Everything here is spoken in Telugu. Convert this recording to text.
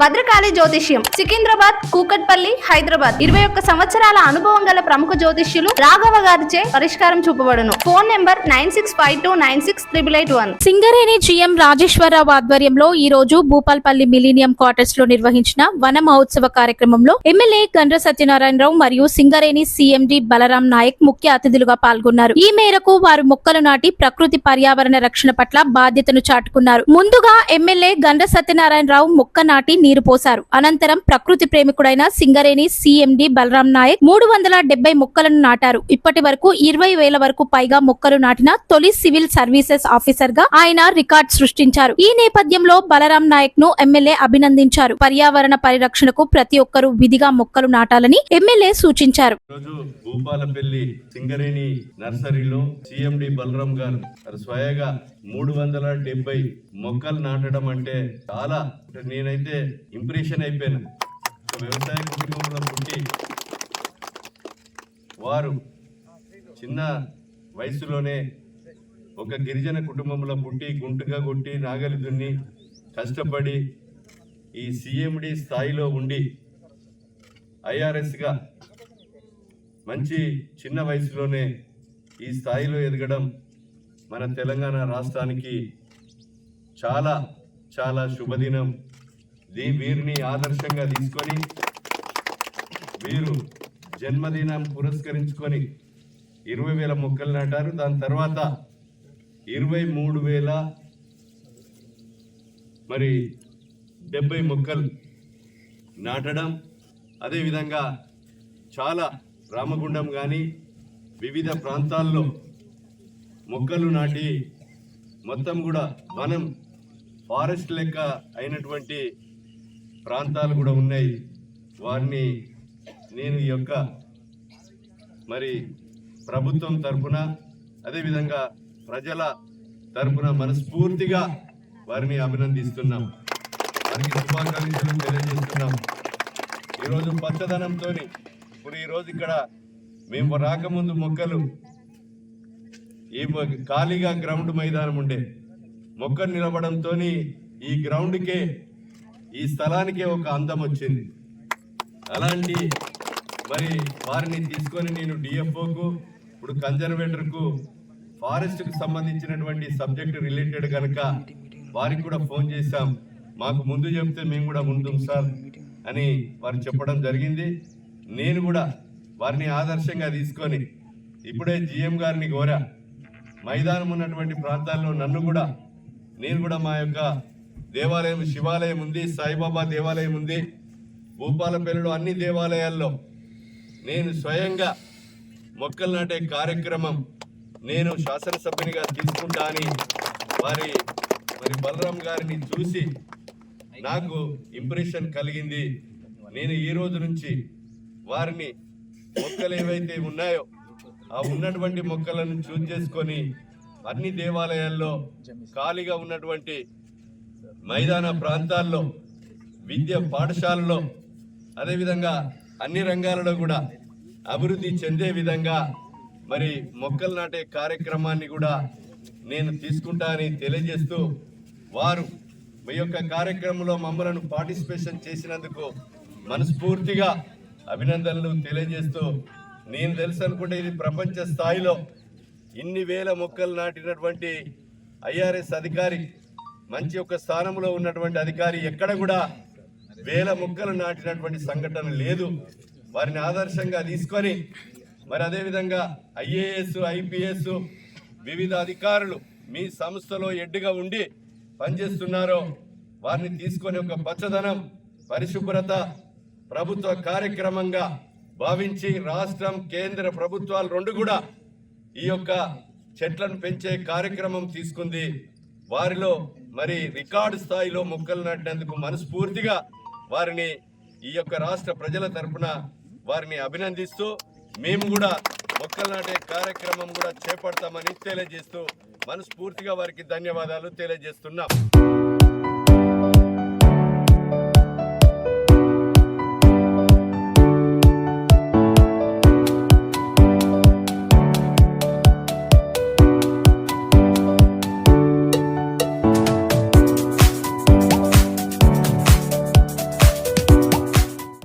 భద్రకాళి జ్యోతిష్యం సికింద్రాబాద్ కూకట్పల్లి హైదరాబాద్. ఇరవై ఒక్క సంవత్సరాల అనుభవం గల ప్రముఖ జ్యోతిష్యులు రాఘవ గారిచే పరిష్కారం చూపబడును. Phone number nine six five two nine six triple eight one. Singareni GM Rajeswara Rao ఆధ్వర్యంలో ఈ రోజు భూపాల్పల్లి మిలీనియం క్వార్టర్స్లో నిర్వహించిన వన మహోత్సవ కార్యక్రమంలో ఎమ్మెల్యే గండ్ర సత్యనారాయణరావు మరియు సింగరేణి సీఎండి బలరాం నాయక్ ముఖ్య అతిథులుగా పాల్గొన్నారు. ఈ మేరకు వారు మొక్కలు నాటి ప్రకృతి పర్యావరణ రక్షణ పట్ల బాధ్యతను చాటుకున్నారు. ముందుగా ఎమ్మెల్యే గండ్ర సత్యనారాయణరావు మొక్క నాటి నీరు పోశారు. అనంతరం ప్రకృతి ప్రేమికుడైన సింగరేణి సిఎండి బలరాం నాయక్ మూడు వందల డెబ్బై మొక్కలను నాటారు. ఇప్పటి వరకు ఇరవై వేల వరకు పైగా మొక్కలు నాటిన తొలి సివిల్ సర్వీసెస్ ఆఫీసర్గా ఆయన రికార్డ్ సృష్టించారు. ఈ నేపథ్యంలో బలరాం నాయక్ను ఎమ్మెల్యే అభినందించారు. పర్యావరణ పరిరక్షణకు ప్రతి ఒక్కరూ విధిగా మొక్కలు నాటాలని ఎమ్మెల్యే సూచించారు. భూపాలపల్లి సింగరేణి నర్సరీలో సిఎండి బలరాం గారు స్వయంగా మూడు వందల డెబ్బై మొక్కలు నాటడం అంటే చాలా నేనైతే ఇంప్రెషన్ అయిపోయాను. వ్యవసాయ కుటుంబంలో పుట్టి వారు చిన్న వయసులోనే ఒక గిరిజన కుటుంబంలో పుట్టి గుంటుగా కొట్టి నాగలి దున్ని కష్టపడి ఈ సిఎండి స్థాయిలో ఉండి ఐఆర్ఎస్గా మంచి చిన్న వయసులోనే ఈ స్థాయిలో ఎదగడం మన తెలంగాణ రాష్ట్రానికి చాలా చాలా శుభదినం. వీరిని ఆదర్శంగా తీసుకొని వీరు జన్మదినం పురస్కరించుకొని ఇరవై వేల మొక్కలు నాటారు. దాని తర్వాత ఇరవై మూడు వేల మరి డెబ్బై మొక్కలు నాటడం. అదేవిధంగా చాలా రామగుండం కానీ వివిధ ప్రాంతాల్లో మొక్కలు నాటి మొత్తం కూడా వనం ఫారెస్ట్ లెక్క అయినటువంటి ప్రాంతాలు కూడా ఉన్నాయి. వారిని నేను ఈ యొక్క మరి ప్రభుత్వం తరపున అదేవిధంగా ప్రజల తరపున మనస్ఫూర్తిగా వారిని అభినందిస్తున్నాం. వారికి శుభాకాంక్షలు తెలియజేస్తున్నాం. ఈరోజు పచ్చదనంతో ఇప్పుడు ఈరోజు ఇక్కడ మేము రాకముందు మొక్కలు ఈ ఖాళీగా గ్రౌండ్ మైదానం ఉండే. మొక్కలు నిలబడంతో ఈ గ్రౌండ్కే ఈ స్థలానికే ఒక అందం వచ్చింది. అలాంటి మరి వారిని తీసుకొని నేను డిఎఫ్ఓకు ఇప్పుడు కన్జర్వేటర్కు ఫారెస్ట్కు సంబంధించినటువంటి సబ్జెక్ట్ రిలేటెడ్ కనుక వారికి కూడా ఫోన్ చేశాం. మాకు ముందు చెప్తే మేము కూడా ముందు సార్ అని వారు చెప్పడం జరిగింది. నేను కూడా వారిని ఆదర్శంగా తీసుకొని ఇప్పుడే జిఎం గారిని కోరా. మైదానం ఉన్నటువంటి ప్రాంతాల్లో నన్ను కూడా నేను కూడా మా యొక్క దేవాలయం శివాలయం ఉంది సాయిబాబా దేవాలయం ఉంది. భూపాలపల్లిలో అన్ని దేవాలయాల్లో నేను స్వయంగా మొక్కలు నాటే కార్యక్రమం నేను శాసనసభ్యునిగా తీసుకుంటా అని వారి మరి బలరాం గారిని చూసి నాకు ఇంప్రెషన్ కలిగింది. నేను ఈ రోజు నుంచి వారిని మొక్కలు ఏవైతే ఉన్నాయో ఆ ఉన్నటువంటి మొక్కలను చూజ్ చేసుకొని అన్ని దేవాలయాల్లో ఖాళీగా ఉన్నటువంటి మైదాన ప్రాంతాల్లో విద్య పాఠశాలలో అదేవిధంగా అన్ని రంగాలలో కూడా అభివృద్ధి చెందే విధంగా మరి మొక్కలు నాటే కార్యక్రమాన్ని కూడా నేను తీసుకుంటా అని తెలియజేస్తూ వారు మీ యొక్క కార్యక్రమంలో మమ్మలను పార్టిసిపేషన్ చేసినందుకు మనస్ఫూర్తిగా అభినందనలు తెలియజేస్తూ నేను తెలుసు అనుకుంటే ఇది ప్రపంచ స్థాయిలో ఇన్ని వేల మొక్కలు నాటినటువంటి ఐఆర్ఎస్ అధికారి మంచి ఒక స్థానంలో ఉన్నటువంటి అధికారి ఎక్కడ కూడా వేల మొక్కలు నాటినటువంటి సంఘటన లేదు. వారిని ఆదర్శంగా తీసుకొని మరి అదేవిధంగా ఐఏఎస్ ఐపీఎస్ వివిధ అధికారులు మీ సంస్థలో ఎడ్డుగా ఉండి పనిచేస్తున్నారో వారిని తీసుకొని ఒక పచ్చదనం పరిశుభ్రత ప్రభుత్వ కార్యక్రమంగా భావించి రాష్ట్రం కేంద్ర ప్రభుత్వాలు రెండు కూడా ఈ యొక్క చెట్లను పెంచే కార్యక్రమం తీసుకుంది. వారిలో మరి రికార్డు స్థాయిలో మొక్కలు నాటినందుకు మనస్ఫూర్తిగా వారిని ఈ యొక్క రాష్ట్ర ప్రజల తరపున వారిని అభినందిస్తూ మేము కూడా మొక్కలు నాటే కార్యక్రమం కూడా చేపడతామని తెలియజేస్తూ మనస్ఫూర్తిగా వారికి ధన్యవాదాలు తెలియజేస్తున్నాం.